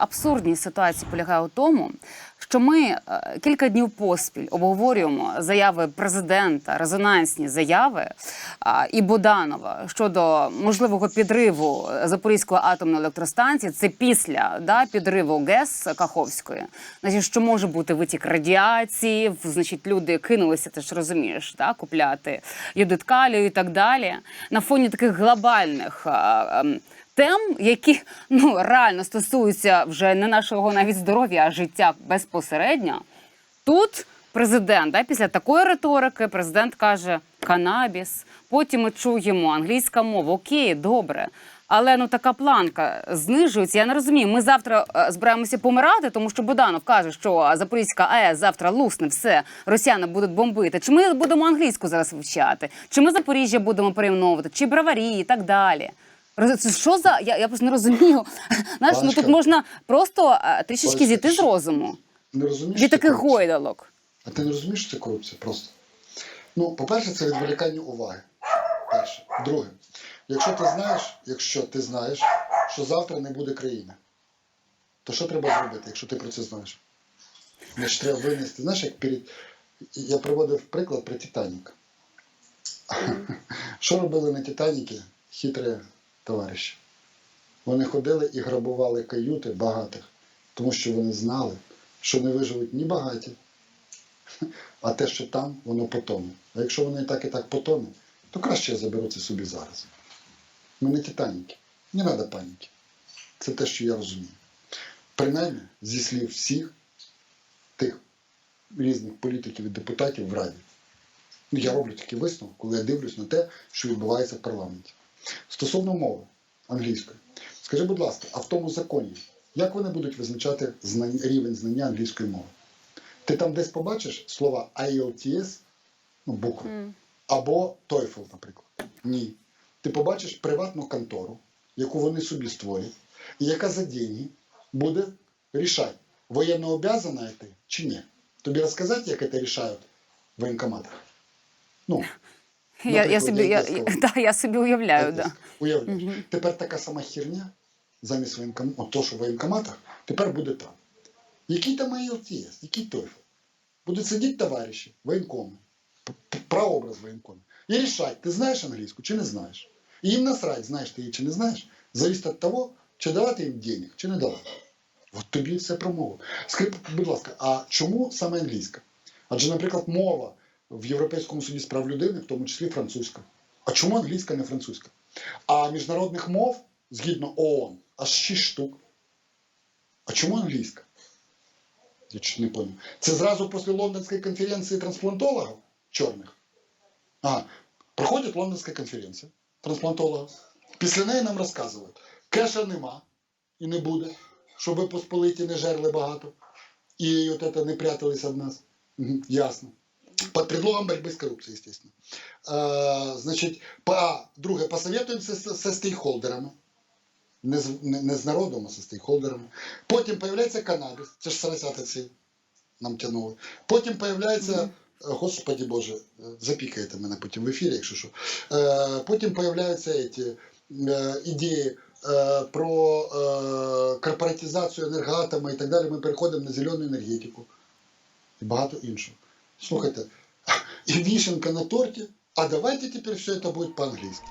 Абсурдність ситуації полягає у тому, що ми е, кілька днів поспіль обговорюємо заяви президента, резонансні заяви і Буданова щодо можливого підриву Запорізької атомної електростанції. Це після да, підриву ГЕС Каховської. Значить, що може бути витік радіації, значить, люди кинулися, ти ж розумієш, да, купляти йодит калію і так далі. На фоні таких глобальних. Ем, тем, які ну реально стосуються вже не нашого навіть здоров'я, а життя безпосередньо. Тут президент, да, після такої риторики, президент каже канабіс. Потім ми чуємо англійська мова. Окей, добре. Але ну така планка знижується. Я не розумію. Ми завтра е, збираємося помирати, тому що Буданов каже, що Запорізька АЕС завтра лусне все, росіяни будуть бомбити. Чи ми будемо англійську зараз вивчати? Чи ми Запоріжжя будемо перейменовувати, чи браварії і так далі? Це що за я, я просто не розумію. Знаєш, ну тут можна просто е, трішечки зійти з розуму Не розумієш? від таких гойдалок. А ти не розумієш, що це корупція просто? Ну, по-перше, це відволікання уваги. Перше. Друге, якщо ти знаєш, якщо ти знаєш, що завтра не буде країни, то що треба зробити, якщо ти про це знаєш? Значить, треба винести. Знаєш, як перед. Я приводив приклад про Титанік. Що робили на Титаніки хитрі товариші? Вони ходили і грабували каюти багатих, тому що вони знали, що не виживуть ні багаті, а те, що там, воно потоне. А якщо воно і так, і так потоне, то краще я заберу це собі зараз. Ми не титаніки, не треба паніки. Це те, що я розумію. Принаймні, зі слів всіх тих різних політиків і депутатів в Раді. Ну, Я роблю такий висновок, коли я дивлюсь на те, що відбувається в парламенті. Стосовно мови англійської, скажи, будь ласка, а в тому законі, як вони будуть визначати рівень знання англійської мови? Ти там десь побачиш слова IELTS, ну, букви, або TOEFL, наприклад. Ні. Ти побачиш приватну контору, яку вони собі створять, і яка за деньги буде рішати, воєнно обязана ти чи ні. Тобі розказати, як це рішають в воєнкоматах? Ну, Я, я, собі, я, я да, я собі уявляю, да. Уявляєш. Мгм. Тепер така сама херня замість воєнком... От то, що в воєнкоматах, тепер буде там. Який там IELTS, який TOEFL? Будуть сидіти товариші, воєнкоми, прообраз воєнкоми, і рішать, ти знаєш англійську чи не знаєш. І їм насрать, знаєш ти її чи не знаєш, залежить від того, чи давати їм денег, чи не давати. От тобі все про мову. Скажи, будь ласка, а чому саме англійська? Адже, наприклад, мова в Європейському суді з прав людини, в тому числі французька. А чому англійська, не французька? А міжнародних мов, згідно ООН, аж 6 штук. А чому англійська? Я чуть не понял. Це зразу після лондонської конференції трансплантологів чорних. А, проходить лондонська конференція трансплантологів. Після неї нам розказують, кеша нема і не буде, щоб посполиті не жерли багато. І от це не прятались від нас. Ясно. Под предлогом борьбы с коррупцией, естественно. Значить, по, друге, посоветуємося з, стейкхолдерами. Не з, не, не з народом, а зі стейкхолдерами. Потім появляється канабіс, це ж сарасяти ці нам тянули. Потім появляється, е, господі Боже, е, запікаєте мене потім в ефірі, якщо що. Е, потім появляються ці, ідеї е, про корпоратизацію енергоатома і так далі. Ми переходимо на зелену енергетику і багато іншого. Слухайте, вишенка на торте. а давайте теперь все это будет по-англійськи.